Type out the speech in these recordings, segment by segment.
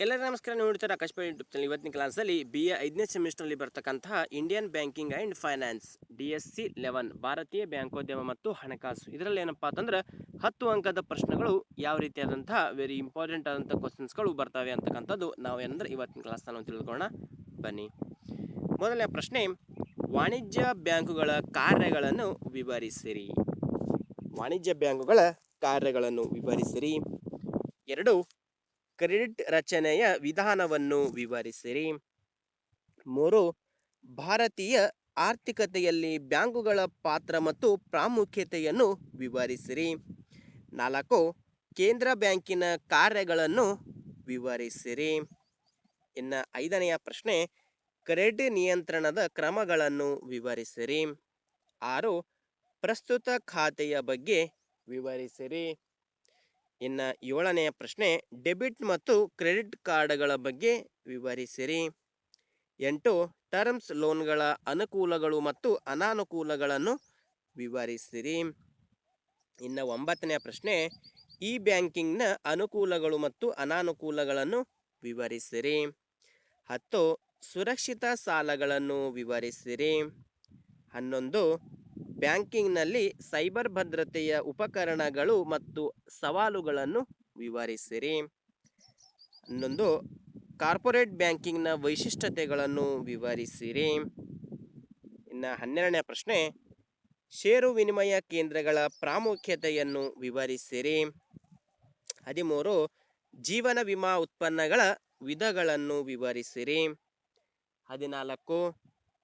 ಎಲ್ಲರಿಗೂ ನಮಸ್ಕಾರ. ನೀವು ನೋಡ್ತಾರೆ ಆಕಾಶವಾಣಿ ಯೂಟ್ಯೂಬ್ ಚಾನಲ್ ಇವತ್ತಿನ ಕ್ಲಾಸಲ್ಲಿ ಬಿ ಎ ಐದನೇ ಸೆಮಿಸ್ಟರ್ನಲ್ಲಿ ಬರ್ತಕ್ಕಂತಹ Indian banking and finance D S C eleven ಭಾರತೀಯ ಬ್ಯಾಂಕೋದ್ಯಮ ಮತ್ತು ಹಣಕಾಸು. ಇದರಲ್ಲಿ ಏನಪ್ಪಾ ಅಂತಂದ್ರೆ ಹತ್ತು ಅಂಕದ ಪ್ರಶ್ನೆಗಳು ಯಾವ ರೀತಿಯಾದಂತಹ ವೆರಿ ಇಂಪಾರ್ಟೆಂಟ್ ಆದಂಥ ಕ್ವಶನ್ಸ್ಗಳು ಬರ್ತವೆ ಅಂತಕ್ಕಂಥದ್ದು ನಾವು ಏನಂದ್ರೆ ಇವತ್ತಿನ ಕ್ಲಾಸ್ ನಾವು ತಿಳ್ಕೊಳ್ಳೋಣ. ಬನ್ನಿ. ಮೊದಲನೇ ಪ್ರಶ್ನೆ, ವಾಣಿಜ್ಯ ಬ್ಯಾಂಕುಗಳ ಕಾರ್ಯಗಳನ್ನು ವಿವರಿಸಿರಿ. ವಾಣಿಜ್ಯ ಬ್ಯಾಂಕುಗಳ ಕಾರ್ಯಗಳನ್ನು ವಿವರಿಸಿರಿ. ಎರಡು ಕ್ರೆಡಿಟ್ ರಚನೆಯ ವಿಧಾನವನ್ನು ವಿವರಿಸಿರಿ. ಮೂರು, ಭಾರತೀಯ ಆರ್ಥಿಕತೆಯಲ್ಲಿ ಬ್ಯಾಂಕುಗಳ ಪಾತ್ರ ಮತ್ತು ಪ್ರಾಮುಖ್ಯತೆಯನ್ನು ವಿವರಿಸಿರಿ. ನಾಲ್ಕು, ಕೇಂದ್ರ ಬ್ಯಾಂಕಿನ ಕಾರ್ಯಗಳನ್ನು ವಿವರಿಸಿರಿ. ಇನ್ನು ಐದನೆಯ ಪ್ರಶ್ನೆ, ಕ್ರೆಡಿಟ್ ನಿಯಂತ್ರಣದ ಕ್ರಮಗಳನ್ನು ವಿವರಿಸಿರಿ. ಆರು, ಪ್ರಸ್ತುತ ಖಾತೆಯ ಬಗ್ಗೆ ವಿವರಿಸಿರಿ. ಇನ್ನು ಏಳನೆಯ ಪ್ರಶ್ನೆ, ಡೆಬಿಟ್ ಮತ್ತು ಕ್ರೆಡಿಟ್ ಕಾರ್ಡ್ಗಳ ಬಗ್ಗೆ ವಿವರಿಸಿರಿ. ಎಂಟು, ಟರ್ಮ್ಸ್ ಲೋನ್ಗಳ ಅನುಕೂಲಗಳು ಮತ್ತು ಅನಾನುಕೂಲಗಳನ್ನು ವಿವರಿಸಿರಿ. ಇನ್ನು ಒಂಬತ್ತನೆಯ ಪ್ರಶ್ನೆ ಇ ಬ್ಯಾಂಕಿಂಗ್ನ ಅನುಕೂಲಗಳು ಮತ್ತು ಅನಾನುಕೂಲಗಳನ್ನು ವಿವರಿಸಿರಿ. ಹತ್ತು, ಸುರಕ್ಷಿತ ಸಾಲಗಳನ್ನು ವಿವರಿಸಿರಿ. ಹನ್ನೊಂದು ಬ್ಯಾಂಕಿಂಗ್ನಲ್ಲಿ ಸೈಬರ್ ಭದ್ರತೆಯ ಉಪಕರಣಗಳು ಮತ್ತು ಸವಾಲುಗಳನ್ನು ವಿವರಿಸಿರಿ. ಹನ್ನೊಂದು, ಕಾರ್ಪೊರೇಟ್ ಬ್ಯಾಂಕಿಂಗ್ನ ವೈಶಿಷ್ಟ್ಯತೆಗಳನ್ನು ವಿವರಿಸಿರಿ. ಇನ್ನು ಹನ್ನೆರಡನೇ ಪ್ರಶ್ನೆ, ಷೇರು ವಿನಿಮಯ ಕೇಂದ್ರಗಳ ಪ್ರಾಮುಖ್ಯತೆಯನ್ನು ವಿವರಿಸಿರಿ. ಹದಿಮೂರು, ಜೀವನ ವಿಮಾ ಉತ್ಪನ್ನಗಳ ವಿಧಗಳನ್ನು ವಿವರಿಸಿರಿ. ಹದಿನಾಲ್ಕು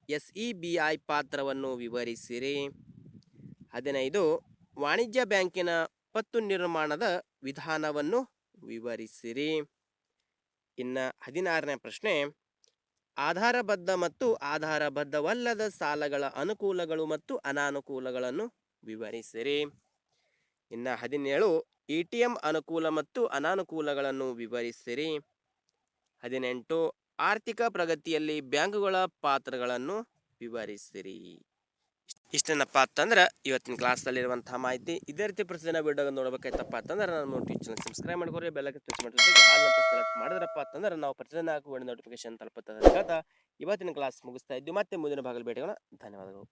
ಎಸ್ ಇ ಬಿ ಐ ಪಾತ್ರವನ್ನು ವಿವರಿಸಿರಿ. ಹದಿನೈದು, ವಾಣಿಜ್ಯ ಬ್ಯಾಂಕಿನ ಪತ್ತು ನಿರ್ಮಾಣದ ವಿಧಾನವನ್ನು ವಿವರಿಸಿರಿ. ಇನ್ನು ಹದಿನಾರನೇ ಪ್ರಶ್ನೆ, ಆಧಾರಬದ್ಧ ಮತ್ತು ಆಧಾರಬದ್ಧವಲ್ಲದ ಸಾಲಗಳ ಅನುಕೂಲಗಳು ಮತ್ತು ಅನಾನುಕೂಲಗಳನ್ನು ವಿವರಿಸಿರಿ. ಇನ್ನು ಹದಿನೇಳು ಎ ಟಿ ಎಂ ಅನುಕೂಲ ಮತ್ತು ಅನಾನುಕೂಲಗಳನ್ನು ವಿವರಿಸಿರಿ. ಹದಿನೆಂಟು ಆರ್ಥಿಕ ಪ್ರಗತಿಯಲ್ಲಿ ಬ್ಯಾಂಕುಗಳ ಪಾತ್ರಗಳನ್ನು ವಿವರಿಸಿರಿ. ಇಷ್ಟೇನಪ್ಪ ಅಂತಂದ್ರೆ ಇವತ್ತಿನ ಕ್ಲಾಸಲ್ಲಿರುವಂತಹ ಮಾಹಿತಿ ಇದೇ ರೀತಿ ಪ್ರತಿದಿನ ವಿಡಿಯೋ ನೋಡಬೇಕಾಯ್ತಪ್ಪ ಅಂತಂದ್ರೆ ನಾನು ಚಾನಲ್ ಸಬ್ಸ್ಕ್ರೈಬ್ ಮಾಡ್ಕೊರಿ ಬೆಲ್ಲಕ್ಕೆ ಟಚ್ ಮಾಡಿ ಆಲ್ ಅಂತ ಸೆಲೆಕ್ಟ್ ಮಾಡಿದ್ರಪ್ಪ ಅಂತಂದ್ರೆ ನಾವು ಪ್ರತಿದಿನ ಹಾಕುವ ನೋಟಿಫಿಕೇಶನ್ ತಲುಪುತ್ತದೆ ಇವತ್ತಿನ ಕ್ಲಾಸ್ ಮುಗಿಸ್ತಾ ಇದ್ದೀವಿ. ಮತ್ತೆ ಮುಂದಿನ ಭಾಗದಲ್ಲಿ ಭೇಟಿಗೋಣ ಧನ್ಯವಾದಗಳು.